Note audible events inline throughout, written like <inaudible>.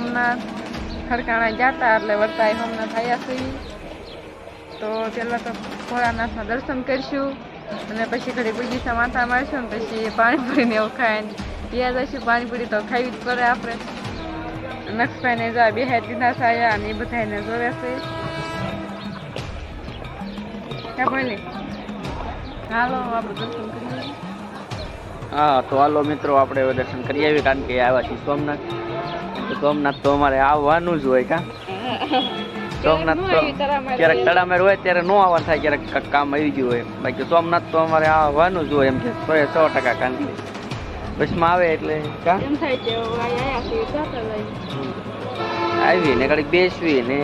સોમનાથ ખડકાણા હતા એટલે વર્તાય સોમનાથ આવ્યા છીએ. તો પહેલાં તો ભોળાનાથના દર્શન કરીશું અને પછી ઘડી બગીચા માથા મારશું ને પછી પાણીપુરીને એવું ખાઈને ત્યાં જઈશું. પાણીપુરી તો ખાવી જ પડે આપણે. નક્ષભાઈને જો બે હે દીધા છે અને એ બધાને જોવે છે. ક્યાં બોલી. હાલો, આપણે હા, તો હાલો મિત્રો, આપણે દર્શન કરી આવીએ કારણ કે આવ્યા છીએ સોમનાથ. સોમનાથ તો અમારે આવવાનું જ હોય કા. <laughs> સોમનાથ તો ક્યારેક તડામેર હોય ત્યારે નો આવવાનું થાય ક્યારેક કામ આવી ગયું હોય. બાકી સોમનાથ તો અમારે આવવાનું જ હોય એમ કે સો એ સો ટકા કારણ કે બસમાં આવે એટલે કા? આવી ને કડીક બેસવી ને.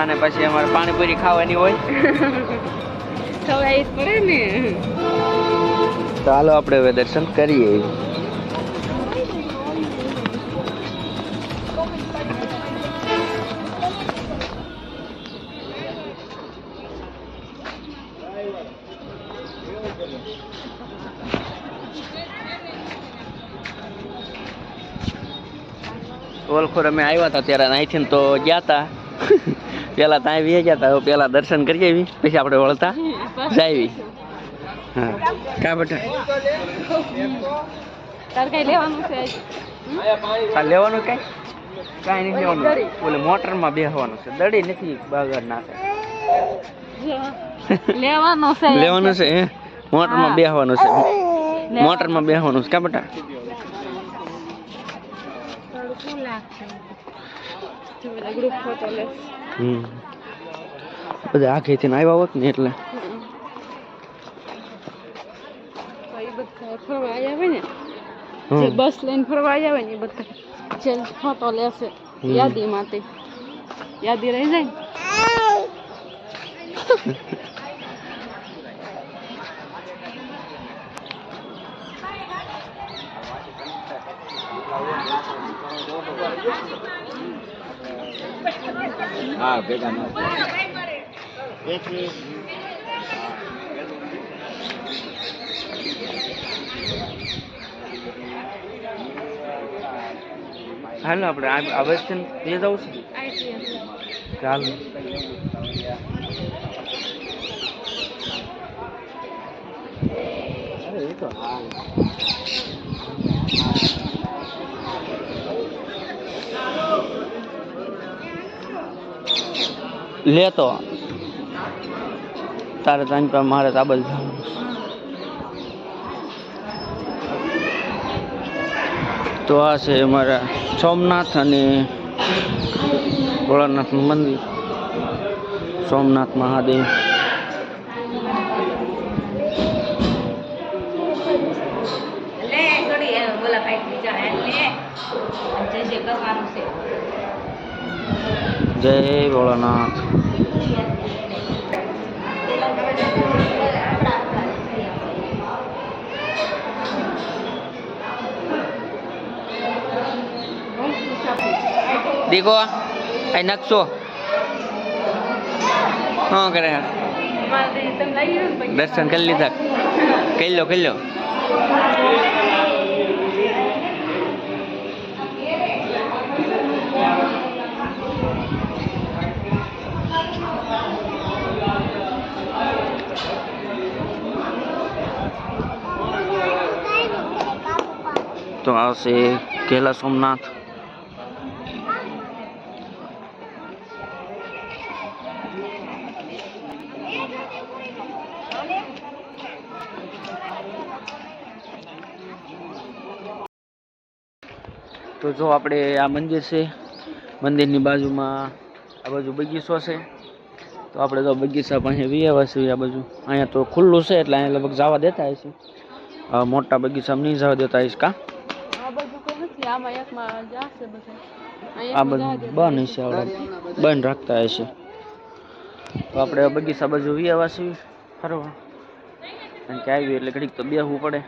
અને પછી અમારે પાણીપુરી ખાવાની હોય. <laughs> ખવાય પડે ને. તો હાલો આપણે હવે દર્શન કરીએ. ઓલખોર અમે આવ્યા હતા ત્યારે અહીંથી તો ગયા હતા <laughs> પેલા ત્યાં વી ગયા હતા પેલા દર્શન કરી આવી પછી આપણે વળતા જાવી હા. કા બેટા? લેવાનું કઈ? કાંઈ નહીં લેવાનું. ઓલે મોટરમાં બેસવાનું છે. દડી નથી બગડ નાખે લેવાનું છે <laughs> લેવાનું છે મોટરમાં બેસવાનું છે. મોટરમાં બેસવાનું છે. કા બેટા? બધા બધા આખેથી આવ્યા હોત ને એટલે. ફરવા આવ્યા હોય ને બસ લઈને ફરવા આવ્યા હોય ને એ બધા જે ફોટો લેશે યાદી માટે યાદી રહી જાય <laughs> હા ભેગા હાલો આપણે આ સ્ટેન્ડ એ જવું છે. ચાલો. અરે એ તો હા લેતો. તારે તાન પર મારે તાબલ. તો આ છે અમારા સોમનાથ અને ભોળાનાથનું મંદિર. સોમનાથ મહાદેવ. જય ભોળાનાથ. દીકો આ નકશો. હા કરે. દર્શન કરી લીધા. કરી લો કરી લો. તો આવશે કેલા સોમનાથ તો જો આપણે આ મંદિર છે, મંદિરની બાજુમાં આ બાજુ બગીચો છે, તો આપણે તો બગીચા પાસે વિયાવા છીએ આ બાજુ. અહીંયા તો ખુલ્લું છે, એટલે અહીંયા લગભગ જવા દેતા હશે. આ મોટા બગીચામાં નહીં જવા દેતા હશે કા? આ બાજુ કોઈ નથી આમાં એકમાં જાશે બધા. આ બધું બંધ હશે આવડે. બંધ રાખતા હશે તો આપણે બગીચા બાજુ વિયાવા છીએ ફરવા. કારણ કે આવી એટલે ઘડીક તો બેહવું પડે.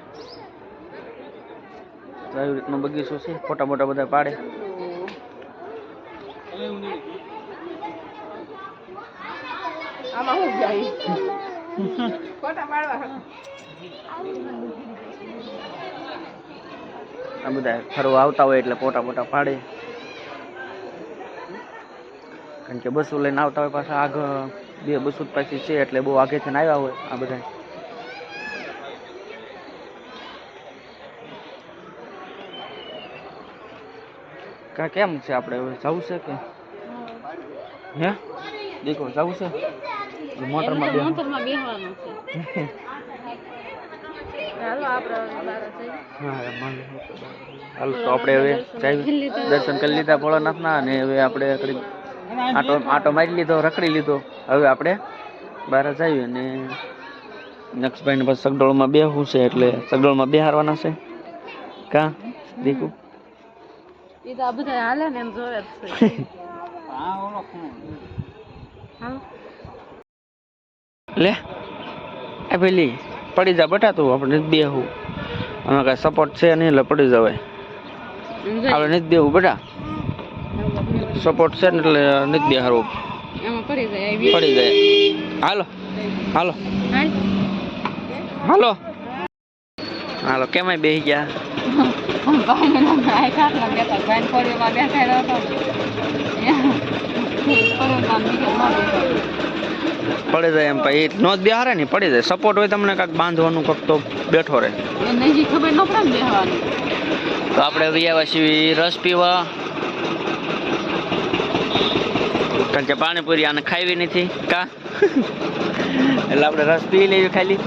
તો આવી રીતનો બગીચો છે. ફોટા મોટા બધા પાડે. આમાં હું જાય? <laughs> ફોટા પાડવા. આ બધા ફરવા આવતા હોય એટલે ફોટા મોટા પાડે. કારણ કે બસો લઈને આવતા હોય પાછા આગળ બે બસો પાછી છે એટલે બહુ આગેથી આવ્યા હોય આ બધા કા કેમ છે આપણે હવે? જવું છે કે? હે? દીકરો જવું છે? મોટરમાં બેહવાનું છે. <laughs> હાલો. હા તો આપણે હવે દર્શન કરી લીધા ભોળાનાથના અને હવે આપણે આટો આટો મારી લીધો રખડી લીધો. હવે આપણે બહાર જઈએ અને નક્ષભાઈને પછી સગડોળમાં બેહવું છે એટલે સગડોળમાં બેહારવાના છે. કા? દીકુ? ઈ તો બધા હાલે ને એમ જોવે જ છે. હાલો લે એ પેલી. પડી જા બટા તું આપણે નથી બેહવું. અમે કાંઈ સપોર્ટ છે નહીં એટલે પડી જવાય. આપણે નથી બેહવું બેટા. સપોર્ટ છે ને એટલે નથી બેહારવું પડી જાય હાલો હાલો. હાલો. હાલો. કેમાય બેસી ગયા? બેઠા પડી જાય એમ ભાઈ નો જ બેહારે ને પડી જાય. સપોર્ટ હોય તમને કાંઈક બાંધવાનું કાંક તો બેઠો રહે. તો આપણે વ્યાવા પછી રસ પીવા. કારણ કે પાણીપુરી આને ખાવી નથી. કા? એટલે આપણે રસ પી લેવી ખાલી.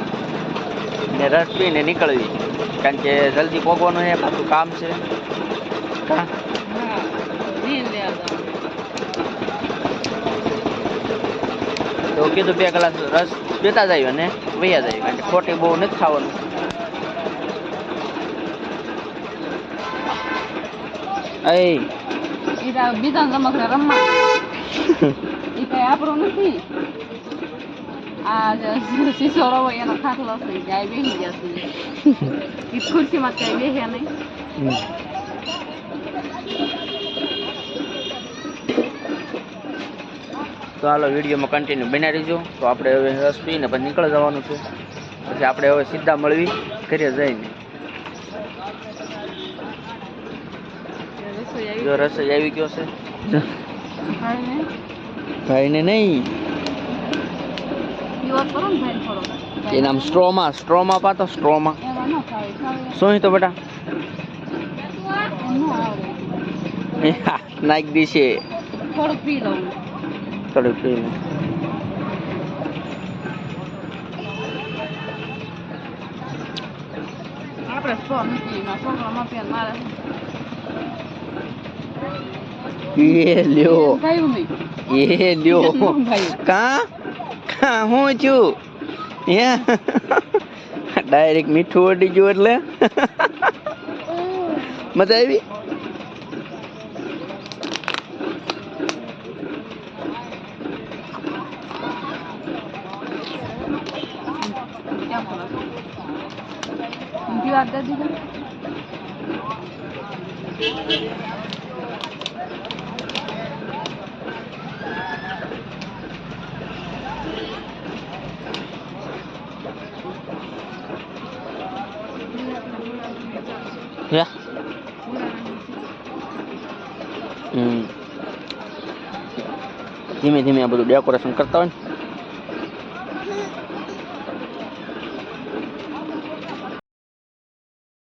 ને રસ પીને નીકળવી. કારણ કે જલ્દી પોગવાનું છે પાછું કામ છે. કા હા નીલ લેવા જવાનું. તો કીધું બે કલાક રસ જોતા જાય અને વૈયા જાય કારણ કે ખોટી બહુ નથી ખાવાનું. એ ઈ બીજા રમકડે રમવા. એ કઈ આપણું નથી. આ જે હોય એનો ખાટલો છે જાય બેસી જશે એ ખુરશીમાં કઈ બેસે નહીં. તો હાલો વિડીયોમાં કન્ટિન્યુ બનાવી રહીજો. તો આપણે હવે રસ પીને પછી નીકળી જવાનું છે. પછી આપણે હવે સીધા મળવી ઘરે જઈને. જો રસોઈ આવી ગયો છે. ભાઈને નહીં. એ નામ સ્ટ્રોમાં સ્ટ્રોમાં પાતો સ્ટ્રોમાં. શું તો બેટા. <laughs> નાખી દીશે. થોડુંક પી લઉં. લે. આપણે નથી એમાં છોકરા માપી મારે એ લ્યો એ લ્યો ભાઈ કા કા હું છું હે ડાયરેક્ટ મીઠું ઓડી ગયું એટલે મજા આવી ધીમે ધીમે આ બધું ડેકોરેશન કરતા હોય ને.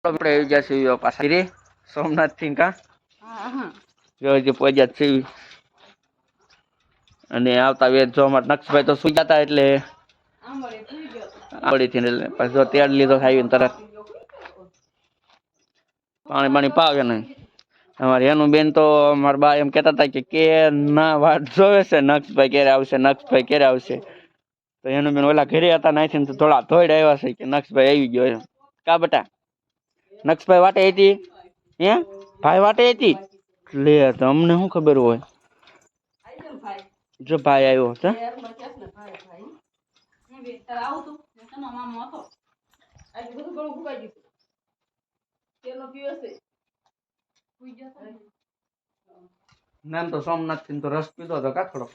આપણે આવી છીએ પાછા ઘરે. સોમનાથથી કા જો પહોંચ્યા જ અને આવતા વેદ જો અમારા નક્ષભાઈ તો સુઈ જતા એટલે આંબળે થી એટલે પછી તેડ લીધો ખાઈને તરત. પાણી પાણી પાવે નહીં. અમારે એનું બેન તો મારા બા એમ કહેતા હતા કે કે ના વાટ જોવે છે નક્ષભાઈ ક્યારે આવશે નક્ષભાઈ ક્યારે આવશે? તો એનું બેન ઓલા ઘરે હતા નાખીને તો થોડા ધોઈડ આવ્યા છે કે નક્ષભાઈ આવી ગયો એમ. કા બટા? નક્ષભાઈ વાટે હતી? હે? ભાઈ વાટે હતી? લે તમને શું ખબર હોય? જો ભાઈ આવ્યો છે. નામ તો સોમનાથથી તો રસ પીધો હતો કાકડો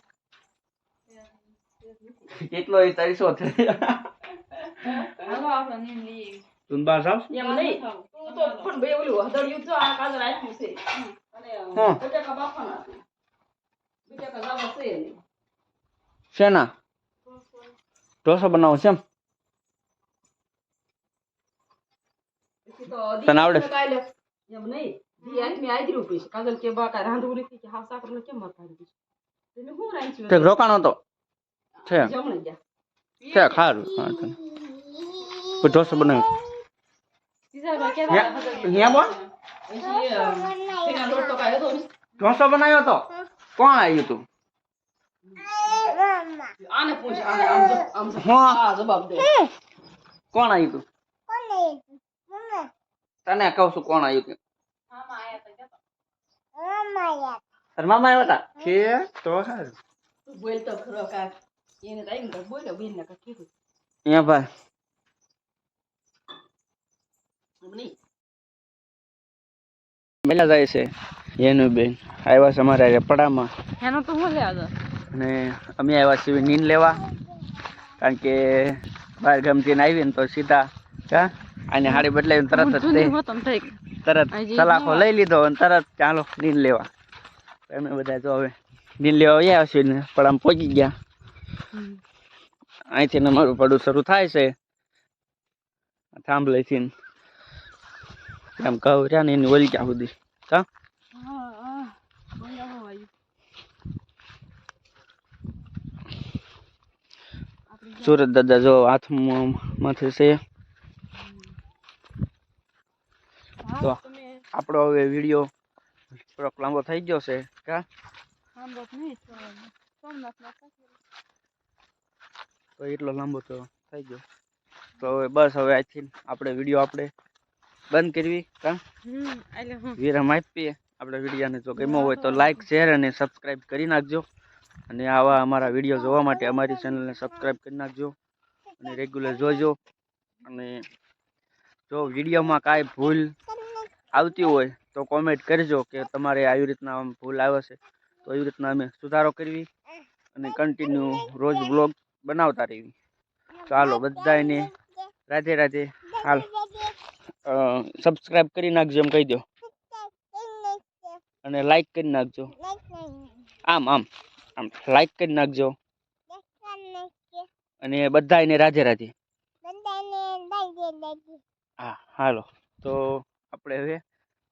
કેટલો એ છે? તું બાર જાવ? એમ નહીં. તું તો પણ બે ઓલું હદળિયું જો આ કાજળ આપ્યું છે. અને બટાકા બાફવાના છે. બીજા કાંઈ છે શેના? ઢોસો બનાવો છે એમ? તને આવડે? એમ નહીં. રોકાણો તો છે છે ખારું ઢોસો બનાવ્યો. ઢોસો બનાવ્યો તો કોણ આવ્યું તું આને પૂછ આને આમ જો આમ જો. હા. હા જવાબ દે કોણ આવ્યું તું તને કહું છું કોણ આવ્યું મામા આવ્યા હતા કે તો. સારું તું? બોલ તો ખરો કાંઈક. એને તો આવીને કાંઈક બોલ્યો બેનને કાંઈક કીધું. અહીંયા ભાઈ. મેલા જાય છે એનું બેન. આવ્યા છે અમારા પડામાં. એનો તો હું લેવા દો અને અમે આવ્યા છીએ નીંદ લેવા. કારણ કે બહાર ગામથી આવીને તો સીધા હા આને હાડી બદલાવીને તરત જ તે ખતમ થઈ ગઈ. તરત સલાખો લઈ લીધો અને તરત ચાલો દિન લેવા. અમે બધા જો હવે દિન લેવા આવ્યા છીએ ને પડામાં પહોંચી ગયા. અહીંથી ને અમારું પડું શરૂ થાય છે. થાંભલેથી આમ કહું રહ્યા ને એની ઓલી ક્યાં સુધી કા. સુરત દાદા જો હાથમાં માથે છે. તો આપણો હવે વીડિયો થોડોક લાંબો થઈ ગયો છે કા? તો એટલો લાંબો તો થઈ ગયો. તો હવે બસ હવે આજથી આપણે વીડિયો આપણે બંધ કરવી કા? વિરામ આપીએ. આપણે વિડીયોને જો ગમ્યો હોય તો લાઈક શેર અને સબસ્ક્રાઈબ કરી નાખજો. અને આવા અમારા વીડિયો જોવા માટે અમારી ચેનલને સબસ્ક્રાઈબ કરી નાખજો. અને રેગ્યુલર જોજો. અને જો વિડીયોમાં કાંઈ ભૂલ આવતી હોય તો કોમેન્ટ કરજો કે તમારે આવી રીતના આમ ભૂલ આવે છે. તો એવી રીતના અમે સુધારો કરવી અને કન્ટિન્યુ રોજ બ્લોગ બનાવતા રહેવી ચાલો બધાને રાધે રાધે. હાલ સબસ્ક્રાઈબ કરી નાખજો એમ કહી દો. અને લાઈક કરી નાખજો. આમ આમ આમ લાઈક કરી નાખજો. અને બધા એને રાધે. રાધે હા હાલો. તો આપણે હવે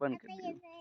બંધ કરી દઈએ